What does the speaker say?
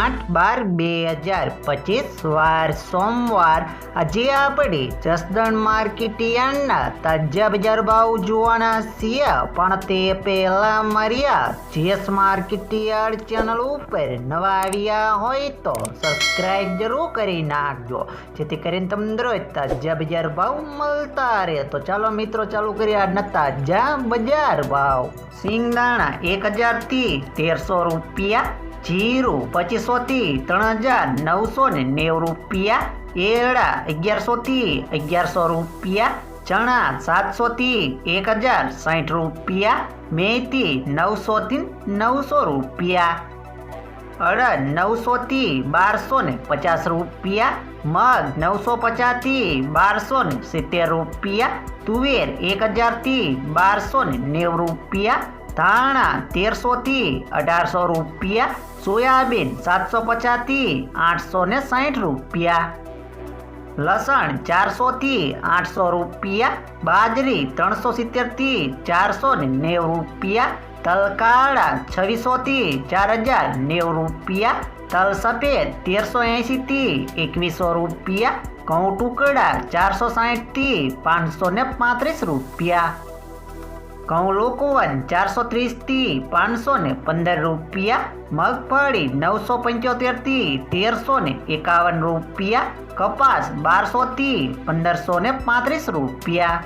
આઠ બાર બે હજાર પચીસ વાર સોમવાર આજે આપણે જસદણ માર્કેટ યાર્ડના તાજા બજાર ભાવ જોવાના છીએ. પણ તે પહેલા માર્યા, જેસ માર્કેટ યાર્ડ ચેનલ ઉપર નવા આવ્યા હોય તો સબસ્ક્રાઇબ જરૂર કરી નાખજો. જેથી કરીને તમને રોજ તાજા બજાર ભાવ મળતા રહે. તો ચાલો મિત્રો, ચાલુ કરીએ આજના તાજા બજાર ભાવ. સિંગદાણા એક હજારથી તેરસો રૂપિયા જીરું પચીસોથી ત્રણ હજાર નવસો ને નેવું રૂપિયા. એરડા અગિયારસોથી અગિયારસો રૂપિયા. ચણા સાતસોથી એક હજાર સાઠ રૂપિયા. મેથી નવસોથી નવસો રૂપિયા. અડદ નવસોથી બારસો ને પચાસ રૂપિયા. મગ, નવસો પચાસથી બારસો ને સિત્તેર રૂપિયા. તુવેર, એક હજારથી બારસો ને નેવું રૂપિયા. ધાણા તેરસોથી અઢારસો રૂપિયા, સોયાબીન સાતસો પચાસથી આઠસો ને સાઠ રૂપિયા. લસણ ચારસોથી આઠસો રૂપિયા, બાજરી ત્રણસો સિત્તેરથી ચારસો ને નેવું રૂપિયા, તલકાળા છવ્વીસોથી ચાર હજાર નેવું રૂપિયા તલ સફેદ તેરસો એંશીથી એકવીસો રૂપિયા, ઘઉં ટુકડા ચારસો સાહીઠથી પાંચસો ને પાંત્રીસ રૂપિયા. ઘઉં લોકોવન ચારસો ત્રીસથી પાંચસો ને પંદર રૂપિયા, મગફળી નવસો પંચોતેરથી તેરસો ને એકાવન રૂપિયા, કપાસ બારસોથી પંદરસો ને પાંત્રીસ રૂપિયા.